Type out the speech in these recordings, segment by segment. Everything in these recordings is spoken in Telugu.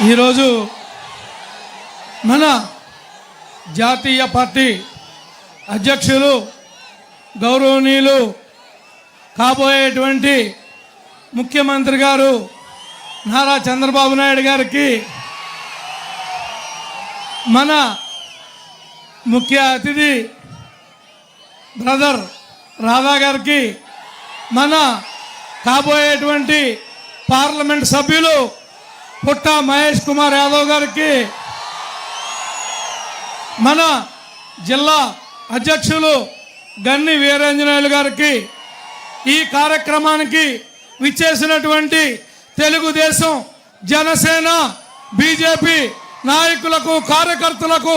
ఈరోజు మన జాతీయ పార్టీ అధ్యక్షులు గౌరవనీయులు కాబోయేటువంటి ముఖ్యమంత్రి గారు నారా చంద్రబాబు నాయుడు గారికి మన ముఖ్య అతిథి బ్రదర్ రాధా గారికి మన కాబోయేటువంటి పార్లమెంట్ సభ్యులు పుట్ట మహేష్ కుమార్ యాదవ్ గారికి మన జిల్లా అధ్యక్షులు గన్ని వీరాంజనేయులు గారికి ఈ కార్యక్రమానికి విచ్చేసినటువంటి తెలుగుదేశం జనసేన బీజేపీ నాయకులకు కార్యకర్తలకు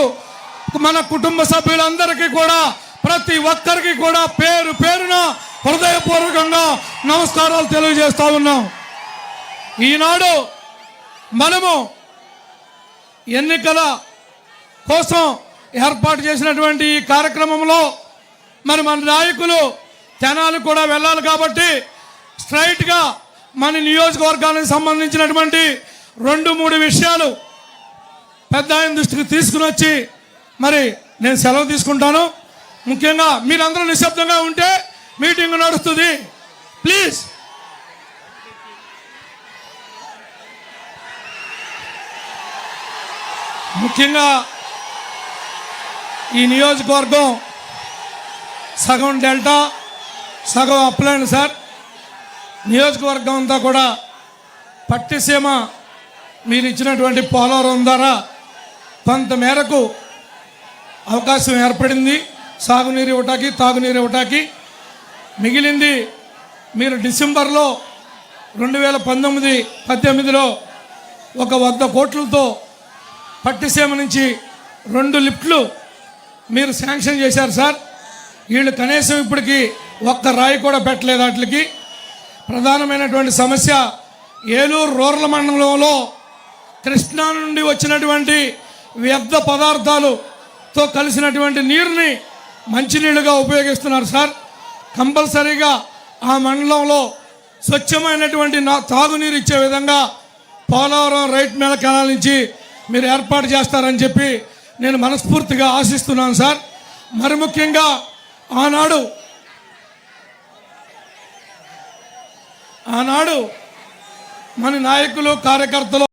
మన కుటుంబ సభ్యులందరికీ కూడా ప్రతి ఒక్కరికి కూడా పేరు పేరున హృదయపూర్వకంగా నమస్కారాలు తెలియజేస్తా ఉన్నాం. ఈనాడు మనము ఎన్నికల కోసం ఏర్పాటు చేసినటువంటి ఈ కార్యక్రమంలో మరి మన నాయకులు జనాలు కూడా వెళ్ళాలి కాబట్టి స్ట్రైట్గా మన నియోజకవర్గానికి సంబంధించినటువంటి రెండు మూడు విషయాలు పెద్ద ఆయన దృష్టికి తీసుకుని వచ్చి మరి నేను సెలవు తీసుకుంటాను. ముఖ్యంగా మీరందరూ నిశ్శబ్దంగా ఉంటే మీటింగ్ నడుస్తుంది. ప్లీజ్. ముఖ్యంగా ఈ నియోజకవర్గం సగం డెల్టా సగం అప్లైన్ సార్. నియోజకవర్గం అంతా కూడా పట్టిసీమ మీరు ఇచ్చినటువంటి పోలవరం ద్వారా కొంత మేరకు అవకాశం ఏర్పడింది. సాగునీరు ఇవ్వటానికి తాగునీరు ఇవ్వటానికి. మిగిలింది మీరు డిసెంబర్లో రెండు వేల పంతొమ్మిది పద్దెనిమిదిలో ఒక వంద కోట్లతో పట్టిసీమ నుంచి రెండు లిఫ్ట్లు మీరు శాంక్షన్ చేశారు సార్. వీళ్ళు కనీసం ఇప్పటికి ఒక్క రాయి కూడా పెట్టలేదు వాటికి. ప్రధానమైనటువంటి సమస్య ఏలూరు రూరల్ మండలంలో కృష్ణా నుండి వచ్చినటువంటి వ్యర్థ పదార్థాలుతో కలిసినటువంటి నీరుని మంచినీళ్ళుగా ఉపయోగిస్తున్నారు సార్. కంపల్సరీగా ఆ మండలంలో స్వచ్ఛమైనటువంటి నా తాగునీరు ఇచ్చే విధంగా పోలవరం రైట్ మేళ కెనాల్ నుంచి మీరు ఏర్పాటు చేస్తారని చెప్పి నేను మనస్ఫూర్తిగా ఆశిస్తున్నాను సార్. మరి ముఖ్యంగా ఆనాడు ఆనాడు మన నాయకులు కార్యకర్తలు